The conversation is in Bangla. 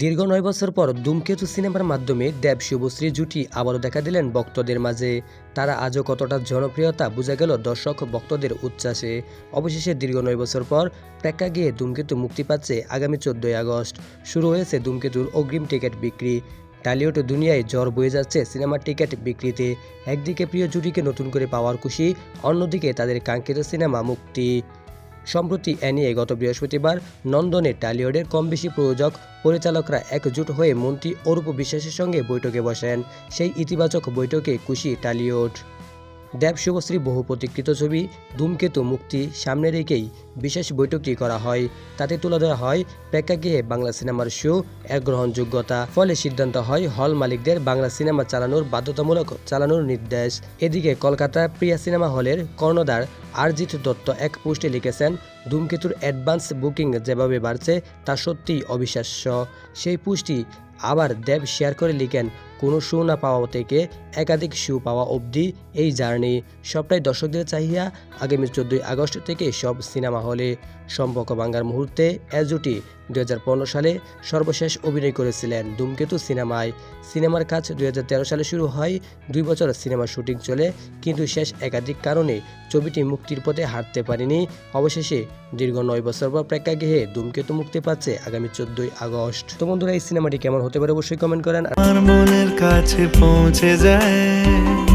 দীর্ঘ নয় বছর পর ধূমকেতু সিনেমার মাধ্যমে দেব শুভশ্রী জুটি আবারও দেখা দিলেন ভক্তদের মাঝে। তারা আজও কতটা জনপ্রিয়তা বোঝা গেল দর্শক ভক্তদের উচ্ছ্বাসে। অবশেষে দীর্ঘ নয় বছর পর প্রেক্ষা গিয়ে ধূমকেতু মুক্তি পাচ্ছে আগামী চোদ্দোই আগস্ট। শুরু হয়েছে ধূমকেতুর অগ্রিম টিকিট বিক্রি। টালিউড দুনিয়ায় জ্বর বয়ে যাচ্ছে সিনেমার টিকিট বিক্রিতে। একদিকে প্রিয় জুটিকে নতুন করে পাওয়ার খুশি, অন্যদিকে তাদের কাঙ্ক্ষিত সিনেমা মুক্তি। সম্প্রতি এ নিয়ে গত বৃহস্পতিবার নন্দনে টালিউডের কম বেশি প্রযোজক, পরিচালকরা একজোট হয়ে মন্ত্রী অরূপ বিশ্বাসের সঙ্গে বৈঠকে বসেন। সেই ইতিবাচক বৈঠকে খুশি টালিউড দেব শুভশ্রী বহু প্রতীক্ষিত ছবি, ধূমকেতু, মুক্তি সামনে রেখেই বিশেষ বৈঠকটি করা হয়। তাতে তুলে ধরা হয় প্রেক্ষাগৃহে বাংলা সিনেমার শো, এর গ্রহণযোগ্যতা। ফলে সিদ্ধান্ত হয় হল মালিকদের বাংলা সিনেমা চালানোর বাধ্যতামূলক চালানোর নির্দেশ। এদিকে কলকাতা প্রিয়া সিনেমা হলের কর্ণধার আরজিৎ দত্ত এক পোস্টে লিখেছেন, ধূমকেতুর অ্যাডভান্স বুকিং যেভাবে বাড়ছে, তা সত্যিই অবিশ্বাস্য। সেই পোস্টটি আবার দেব শেয়ার করে লিখেন কোনো শো না পাওয়া থেকে একাধিক শো পাওয়া অবধি এই জার্নি। সবটাই দর্শকদের চাহিয়া আগামী চোদ্দোই আগস্ট থেকে সব সিনেমা হলে। সম্পর্ক ভাঙ্গার মুহূর্তে হাজার পনেরো সালে সর্বশেষ অভিনয় করেছিলেন ধূমকেতু সিনেমায়। সিনেমার কাজ দুই হাজার তেরো সালে শুরু হয়, দুই বছর সিনেমার শুটিং চলে, কিন্তু শেষ একাধিক কারণে ছবিটি মুক্তির পথে হাঁটতে পারেনি। অবশেষে দীর্ঘ নয় বছর পর প্রেক্ষাগৃহে ধূমকেতু মুক্তি পাচ্ছে আগামী চোদ্দোই আগস্ট। তো বন্ধুরা, এই সিনেমাটি কেমন হতে পারে অবশ্যই কমেন্ট করেন। কাছে পৌঁছে যায়।